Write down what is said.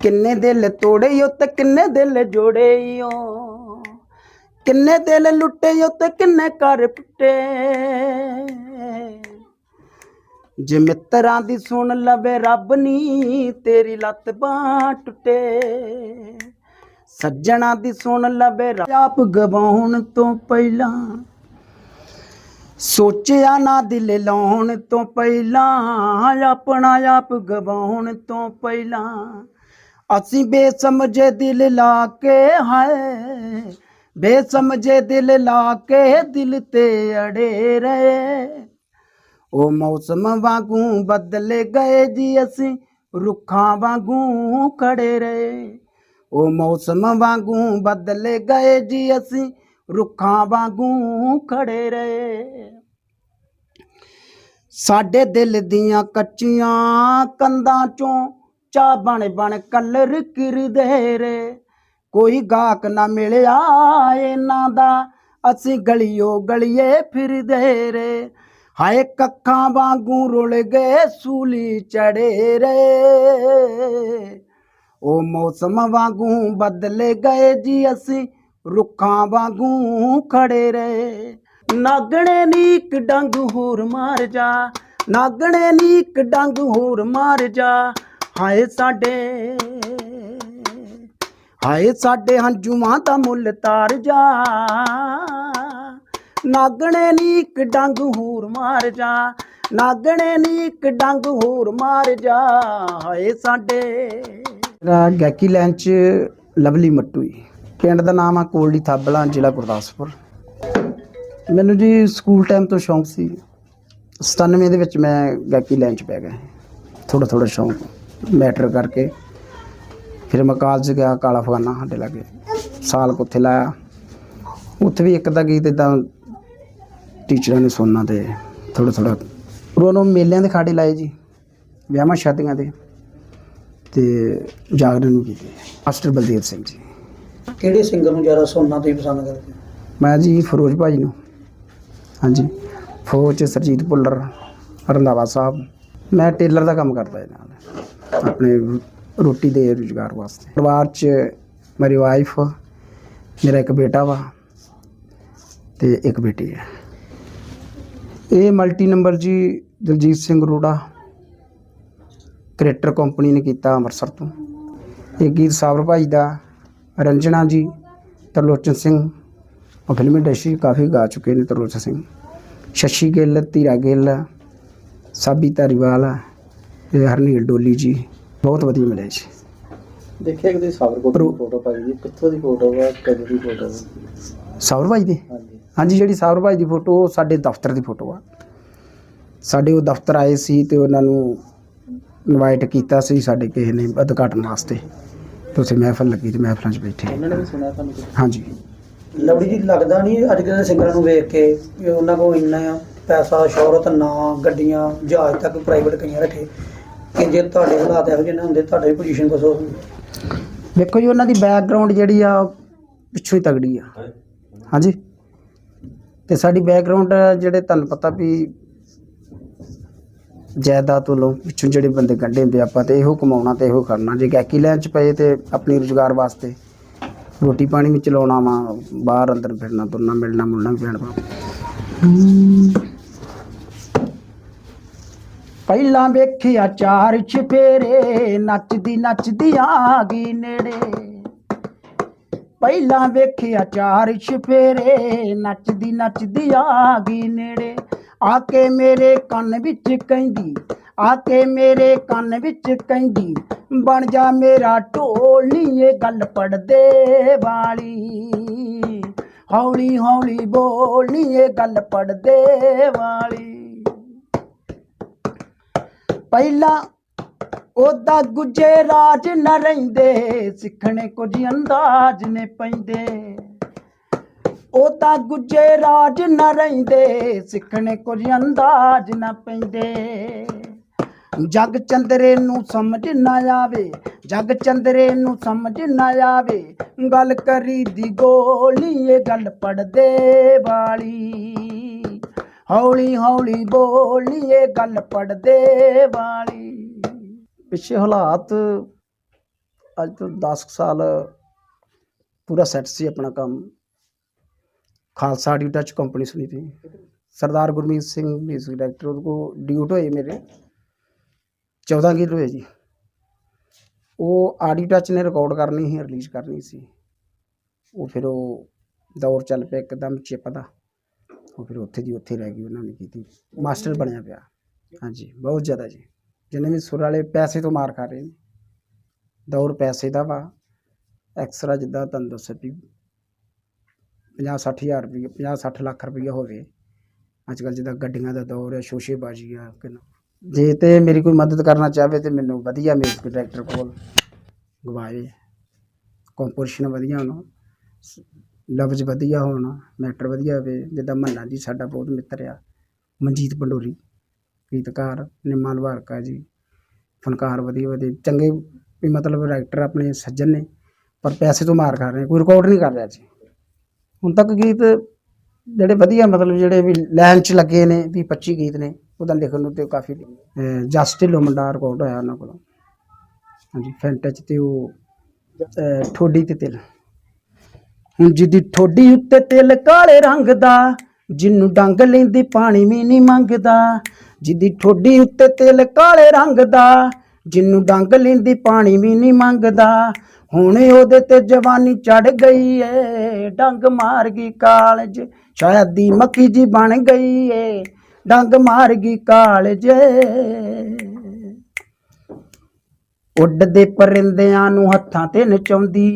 ਕਿੰਨੇ ਦਿਲ ਤੋੜੇ ਓ ਤੇ ਕਿੰਨੇ ਦਿਲ ਜੋੜੇ ਓ ਕਿੰਨੇ ਦਿਲ ਲੁੱਟੇ ਓ ਤੇ ਕਿੰਨੇ ਘਰ ਪੁੱਟੇ? ਜੇ ਮਿੱਤਰਾਂ ਦੀ ਸੁਣ ਲਵੇ ਰੱਬ ਨੀ, ਤੇਰੀ ਲੱਤ ਬਾਂਹ ਟੁੱਟੇ। ਸੱਜਣਾ ਦੀ ਸੁਣ ਲਵੇ ਆਪ ਗਵਾਉਣ ਤੋਂ ਪਹਿਲਾਂ, ਸੋਚਿਆ ਨਾ ਦਿਲ ਲਾਉਣ ਤੋਂ ਪਹਿਲਾਂ, ਆਪਣਾ ਆਪ ਗਵਾਉਣ ਤੋਂ ਪਹਿਲਾਂ ਅਸੀਂ ਬੇਸਮਝੇ ਦਿਲ ਲਾ ਕੇ ਹਾਏ, ਬੇਸਮਝੇ ਦਿਲ ਲਾ ਕੇ ਦਿਲ ਤੇ ਅੜੇ ਰਹੇ। ਉਹ ਮੌਸਮ ਵਾਂਗੂ ਬਦਲੇ ਗਏ ਜੀ ਅਸੀਂ, ਰੁੱਖਾਂ ਵਾਂਗੂ ਖੜੇ ਰਹੇ। ਉਹ ਮੌਸਮ ਵਾਂਗੂ ਬਦਲੇ ਗਏ ਜੀ ਅਸੀਂ, ਰੁੱਖਾਂ ਵਾਂਗੂ ਖੜੇ ਰਹੇ। ਸਾਡੇ ਦਿਲ ਦੀਆਂ ਕੱਚੀਆਂ ਕੰਧਾਂ ਚੋਂ ਚਾ ਬਣ ਬਣ ਕਲਰ ਕਿਰਦੇ ਰੇ। ਕੋਈ ਗਾਹਕ ਨਾ ਮਿਲਿਆ ਇਹਨਾਂ ਦਾ, ਅਸੀਂ ਗਲੀਓ ਗਲੀਏ ਫਿਰਦੇ ਰੇ। ਹਾਏ ਕੱਖਾਂ ਵਾਂਗੂ ਰੁਲ ਗਏ ਸੂਲੀ ਚੜੇ ਰੇ। ਉਹ ਮੌਸਮ ਵਾਂਗੂ ਬਦਲੇ ਗਏ ਜੀ, ਅਸੀਂ ਰੁੱਖਾਂ ਵਾਂਗੂ ਖੜੇ ਰਹੇ ਨਾਗਣੇ ਨੀ ਇੱਕ ਡੰਗ ਹੋਰ ਮਾਰ ਜਾ, ਨਾਗਣੇ ਨੀ ਇੱਕ ਡੰਗ ਹੋਰ ਮਾਰ ਜਾ। ਹਾਏ ਸਾਡੇ ਹਾਏ ਸਾਡੇ ਹੰਝੂਆਂ ਦਾ ਮੁੱਲ ਤਾਰ ਜਾ। ਨਾਗਣੇ ਨੀ ਇੱਕ ਡੰਗ ਹੂਰ ਮਾਰ ਜਾ, ਨਾਗਣੇ ਨੀ ਇੱਕ ਡੰਗ ਹੋਰ ਮਾਰ ਜਾ। ਹਾਏ ਸਾਡੇ। ਮੇਰਾ ਗੈਕੀ ਲੈਂਚ ਚ ਲਵਲੀ ਮੱਟੂ ਜੀ। ਪਿੰਡ ਦਾ ਨਾਮ ਆ ਕੋਲਡੀ ਥਾਬਲਾ, ਜ਼ਿਲ੍ਹਾ ਗੁਰਦਾਸਪੁਰ। ਮੈਨੂੰ ਜੀ ਸਕੂਲ ਟਾਈਮ ਤੋਂ ਸ਼ੌਂਕ ਸੀ। 97 ਦੇ ਵਿੱਚ ਮੈਂ ਗਾਇਕੀ ਲਾਈਨ 'ਚ ਪੈ ਗਿਆ। ਥੋੜਾ ਥੋੜਾ ਸ਼ੌਂਕ। ਮੈਟਰ ਕਰਕੇ। ਫਿਰ ਮੈਂ ਕਾਲਜ ਗਿਆ ਕਾਲਾ ਫਗਾਨਾ ਸਾਡੇ ਲਾਗੇ। ਸਾਲ ਕੁ ਉੱਥੇ ਲਾਇਆ। ਉੱਥੇ ਵੀ ਇੱਕ ਦਾ ਗੀਤ ਇਦਾਂ ਟੀਚਰਾਂ ਨੇ ਸੁਣਨਾ ਤੇ ਥੋੜਾ ਥੋੜਾ ਉਹਨਾਂ ਮੇਲਿਆਂ ਦੇ ਖਾੜੇ ਲਾਏ ਜੀ ਵਿਆਹਾਂ ਸ਼ਾਦੀਆਂ ਦੇ ਤੇ ਜਾਗਰਣ ਨੂੰ ਕੀਤੇ। ਮਾਸਟਰ ਬਲਦੇਵ ਸਿੰਘ ਜੀ। ਕਿਹੜੇ ਸਿੰਗਰ ਨੂੰ ਜ਼ਿਆਦਾ ਸੁਣਨਾ ਤੁਸੀਂ ਪਸੰਦ ਕਰਦੇ ਮੈਂ ਜੀ ਫਿਰੋਜ਼ ਭਾਜੀ ਨੂੰ। ਹਾਂਜੀ। ਫੌਜ ਸਰਜੀਤ ਭੁੱਲਰ ਰੰਧਾਵਾ ਸਾਹਿਬ। ਮੈਂ ਟੇਲਰ ਦਾ ਕੰਮ ਕਰਦਾ ਇਹਦੇ ਨਾਲ। ਆਪਣੇ ਰੋਟੀ ਦੇ ਰੁਜ਼ਗਾਰ ਵਾਸਤੇ। ਪਰਿਵਾਰ 'ਚ ਮੇਰੀ ਵਾਈਫ ਮੇਰਾ ਇੱਕ ਬੇਟਾ ਵਾ ਤੇ ਇੱਕ ਬੇਟੀ ਹੈ। ਇਹ ਮਲਟੀ ਨੰਬਰ ਜੀ ਦਲਜੀਤ ਸਿੰਘ ਰੋੜਾ ਕ੍ਰੀਏਟਰ ਕੰਪਨੀ ਨੇ ਕੀਤਾ ਅੰਮ੍ਰਿਤਸਰ ਤੋਂ। ਇਹ ਗੀਤ ਸਾਬਰ ਭਾਈ ਦਾ, ਰੰਜਣਾ ਜੀ, ਤਰਲੋਚਨ ਸਿੰਘ, ਉਹ ਫਿਲਮ ਇੰਡਸਟਰੀ ਕਾਫੀ ਗਾ ਚੁੱਕੇ ਨੇ ਤਰਲੋਚਨ ਸਿੰਘ। ਸ਼ਸ਼ੀ ਗਿੱਲ, ਧੀਰਾ ਗਿੱਲ ਸਾਬੀ ਧਾਰੀਵਾਲ ਇਹ ਹਰਨੀਲ ਡੋਲੀ ਜੀ ਬਹੁਤ ਵਧੀਆ ਮਿਲੇ ਜੀ। ਦੇਖਿਆ ਕਿ ਤੁਸੀਂ ਸਾਬਰਕੋਟ ਦੀ ਫੋਟੋ ਪਾਈ ਜੀ ਕਿੱਥੋਂ ਦੀ ਫੋਟੋ ਵਾ ਕਦੋਂ ਦੀ ਫੋਟੋ ਵਾ? ਸਾਬਰ ਭਾਈ ਦੀ? ਹਾਂਜੀ। ਹਾਂਜੀ ਜਿਹੜੀ ਸਾਬਰ ਭਾਈ ਦੀ ਫੋਟੋ ਉਹ ਸਾਡੇ ਦਫ਼ਤਰ ਦੀ ਫੋਟੋ ਆ। ਸਾਡੇ ਉਹ ਦਫ਼ਤਰ ਆਏ ਸੀ ਤੇ ਉਹਨਾਂ ਨੂੰ ਇਨਵਾਈਟ ਕੀਤਾ ਸੀ ਸਾਡੇ ਕਿਸੇ ਨੇ ਉਦਘਾਟਨ ਵਾਸਤੇ। ਤੇ ਉੱਥੇ ਮਹਿਫਲ ਲੱਗੀ ਤੇ ਮਹਿਫਲਾਂ 'ਚ ਬੈਠੇ। ਉਹਨਾਂ ਨੇ ਵੀ ਸੁਣਿਆ ਤੁਹਾਨੂੰ? ਹਾਂਜੀ। ਲਵੜੀ ਜੀ ਲੱਗਦਾ ਨਹੀਂ ਅੱਜ ਕੱਲ੍ਹ ਸਿੰਗਰਾਂ ਨੂੰ ਵੇਖ ਕੇ ਵੀ ਉਹਨਾਂ ਕੋਲ ਇੰਨਾ ਪੈਸਾ ਸ਼ੌਹਰਤ ਨਾ ਗੱਡੀਆਂ ਜਹਾਜ਼ ਤੱਕ ਪ੍ਰਾਈਵੇਟ ਕਈਆਂ ਰੱਖੇ। ਕਿ ਜੇ ਤੁਹਾਡੇ ਹਾਲਾਤ ਇਹੋ ਜਿਹੇ ਨਾ ਹੁੰਦੇ ਤੁਹਾਡੀ ਪੋਜੀਸ਼ਨ ਕੁਛ ਹੋਰ ਹੁੰਦੀ। ਵੇਖੋ ਜੀ ਉਹਨਾਂ ਦੀ ਬੈਕਗ੍ਰਾਉਂਡ ਜਿਹੜੀ ਆ ਪਿੱਛੋਂ ਹੀ ਤਗੜੀ ਆ। ਹਾਂਜੀ। ਤੇ ਸਾਡੀ ਬੈਕਗ੍ਰਾਉਂਡ ਜਿਹੜੇ ਤੁਹਾਨੂੰ ਪਤਾ ਵੀ ਜਾਇਦਾਦ ਵੱਲੋਂ ਪਿੱਛੋਂ ਜਿਹੜੇ ਬੰਦੇ ਕੱਢੇ ਹੁੰਦੇ ਆਪਾਂ ਤੇ ਇਹੋ ਕਮਾਉਣਾ ਤੇ ਇਹੋ ਕਰਨਾ। ਜੇ ਗਾਇਕੀ ਲੈਣ ਚ ਪਏ ਤੇ ਆਪਣੀ ਰੁਜ਼ਗਾਰ ਵਾਸਤੇ ਰੋਟੀ ਪਾਣੀ ਵੀ ਚਲਾਉਣਾ ਵਾ ਬਾਹਰ ਅੰਦਰ ਫਿਰਨਾ ਤੁਰਨਾ ਮਿਲਣਾ ਮੁਲਣਾ ਵੀ ਪੈਣਾ ਪਹਿਲਾਂ ਵੇਖਿਆ ਚਾਰ ਛਪੇਰੇ ਨੱਚਦੀ ਨੱਚਦੀ ਆ ਗਈ ਨੇੜੇ। ਪਹਿਲਾਂ ਵੇਖਿਆ ਚਾਰ ਛਪੇਰੇ ਨੱਚਦੀ ਨੱਚਦੀ ਆ ਗਈ ਨੇੜੇ। ਆ ਕੇ ਮੇਰੇ ਕੰਨ ਵਿੱਚ ਕਹਿੰਦੀ ਆ ਕੇ ਮੇਰੇ ਕੰਨ ਵਿੱਚ ਕਹਿੰਦੀ, ਬਣ ਜਾ ਮੇਰਾ ਢੋਲੀ ਗੱਲ ਪੜਦੇ ਵਾਲੀ। ਹੌਲੀ ਹੌਲੀ ਬੋਲੀ ਗੱਲ ਪੜਦੇ ਵਾਲੀ। ਪਹਿਲਾਂ ਉਹਦਾ ਗੁੱਜੇ ਰਾਜ ਨਾ ਰਹਿੰਦੇ, ਸਿੱਖਣੇ ਕੁਝ ਅੰਦਾਜ਼ ਨੇ ਪੈਂਦੇ। ਉਹਦਾ ਗੁੱਜੇ ਰਾਜ ਨ ਰਹਿੰਦੇ, ਸਿੱਖਣੇ ਕੁਝ ਅੰਦਾਜ਼ ਨਾ ਪੈਂਦੇ। ਜਗ ਚੰਦਰੇ ਨੂੰ ਸਮਝ ਨਾ ਆਵੇ, ਜਗ ਚੰਦਰੇ ਨੂੰ ਸਮਝ ਨਾ ਆਵੇ, ਗੱਲ ਕਰੀ ਦੀ ਗੋਲੀ, ਇਹ ਗੱਲ ਪੜਦੇ ਵਾਲੀ। ਹੌਲੀ ਹੌਲੀ ਬੋਲੀਏ ਗੱਲ ਪੜਦੇ ਵਾਲੀ। ਪਿੱਛੇ ਹਾਲਾਤ ਅੱਜ ਤੋਂ 10 ਕੁ ਸਾਲ ਪੂਰਾ ਸੈੱਟ ਸੀ ਆਪਣਾ ਕੰਮ। ਖਾਲਸਾ ਆਡੀਓ ਟੱਚ ਕੰਪਨੀ ਸੁਣੀ ਥੀ ਸਰਦਾਰ ਗੁਰਮੀਤ ਸਿੰਘ ਮਿਊਜ਼ਿਕ ਡਾਇਰੈਕਟਰ ਉਹਦੇ ਕੋ ਡਿਊਟ ਹੋਏ ਮੇਰੇ। 14 ਗੀਤ ਹੋਏ ਜੀ। ਉਹ ਆਡੀਓ ਟੱਚ ਨੇ ਰਿਕਾਰਡ ਕਰਨੀ ਸੀ ਰਿਲੀਜ਼ ਕਰਨੀ ਸੀ। ਉਹ ਫਿਰ ਉਹ ਦੌਰ ਚੱਲ ਪਿਆ ਇੱਕਦਮ ਚਿਪ ਦਾ। ਉਹ ਫਿਰ ਉੱਥੇ ਦੀ ਉੱਥੇ ਰਹਿ ਗਈ, ਉਹਨਾਂ ਨੇ ਕੀਤੀ। ਮਾਸਟਰ ਬਣਿਆ ਪਿਆ। ਹਾਂਜੀ, ਬਹੁਤ ਜ਼ਿਆਦਾ ਜੀ। ਜਿੰਨੇ ਵੀ ਸੁਰ ਵਾਲੇ ਪੈਸੇ ਤੋਂ ਮਾਰ ਖਾ ਰਹੇ ਨੇ। ਦੌਰ ਪੈਸੇ ਦਾ ਵਾ। ਐਕਸਟਰਾ ਜਿੱਦਾਂ ਤੁਹਾਨੂੰ ਦੱਸਿਆ ਵੀ 50 60 ਹਜ਼ਾਰ ਰੁਪਏ 50 60 ਲੱਖ ਰੁਪਈਆ ਹੋਵੇ। ਅੱਜ ਕੱਲ੍ਹ ਜਿੱਦਾਂ ਗੱਡੀਆਂ ਦਾ ਦੌਰ ਹੈ ਸ਼ੋਸ਼ੇਬਾਜ਼ੀ ਆ ਕਿੰਨਾ ਜੇ ਤੇ ਮੇਰੀ ਕੋਈ ਮਦਦ ਕਰਨਾ ਚਾਹਵੇ ਤੇ ਮੈਨੂੰ ਵਧੀਆ ਮਿਊਜ਼ਿਕ ਡਾਇਰੈਕਟਰ ਕੋਲ ਗਵਾਏ। ਕੰਪੋਜੀਸ਼ਨ ਵਧੀਆ ਹੋਣਾ ਲਫ਼ਜ਼ ਵਧੀਆ ਹੋਣ ਮੈਟਰ ਵਧੀਆ ਹੋਵੇ, ਜਿੱਦਾਂ ਮੰਨਾ ਜੀ ਸਾਡਾ ਬਹੁਤ ਮਿੱਤਰ ਆ, ਮਨਜੀਤ ਪੰਡੋਰੀ, ਗੀਤਕਾਰ ਨਿੰਮਾ ਲਵਾਰਕਾ ਜੀ ਫਨਕਾਰ ਵਧੀਆ ਵਧੀਆ ਚੰਗੇ ਵੀ ਮਤਲਬ ਰਾਈਟਰ ਆਪਣੇ ਸੱਜਣ ਨੇ, ਪਰ ਪੈਸੇ ਤੋਂ ਮਾਰ ਖਾ ਰਹੇ, ਕੋਈ ਰਿਕਾਰਡ ਨਹੀਂ ਕਰ ਰਿਹਾ ਜੀ। ਹੁਣ ਤੱਕ ਗੀਤ ਜਿਹੜੇ ਵਧੀਆ ਮਤਲਬ ਜਿਹੜੇ ਵੀ ਲਾਈਨ 'ਚ ਲੱਗੇ ਨੇ, ਵੀ 25 ਗੀਤ ਨੇ, ਉਹਦਾ ਲਿਖਣ ਨੂੰ ਤੇ ਕਾਫੀ ਜਸਟ ਢਿੱਲੋਂ ਮੁੰਡਾ ਰਿਕਾਰਡ ਹੋਇਆ ਉਹਨਾਂ ਕੋਲੋਂ। ਹਾਂਜੀ ਫੈਂਟਾ 'ਚ ਤੇ ਉਹ ਠੋਡੀ ਤੇ ਤਿਲ। ਜਿਹਦੀ ਠੋਡੀ ਉੱਤੇ ਤਿਲ ਕਾਲੇ ਰੰਗ ਦਾ, ਜਿਹਨੂੰ ਡੰਗ ਲੈਂਦੀ ਪਾਣੀ ਵੀ ਨਹੀਂ ਮੰਗਦਾ। ਜਿਹਦੀ ਠੋਡੀ ਉੱਤੇ ਤਿਲ ਕਾਲੇ ਰੰਗ ਦਾ, ਜਿਹਨੂੰ ਡੰਗ ਲੈਂਦੀ ਪਾਣੀ ਵੀ ਨਹੀਂ ਮੰਗਦਾ। ਹੁਣ ਉਹਦੇ ਤੇ ਜਵਾਨੀ ਚੜ ਗਈ ਏ, ਡੰਗ ਮਾਰ ਗਈ ਕਾਲਜ, ਸ਼ਾਇਦ ਦੀ ਮੱਕੀ ਜੀ ਬਣ ਗਈ ਏ, ਡੰਗ ਮਾਰ ਗਈ ਕਾਲਜ ਉੱਡਦੇ ਪਰਿੰਦਿਆਂ ਨੂੰ ਹੱਥਾਂ ਤੇ ਨਚਾਉਂਦੀ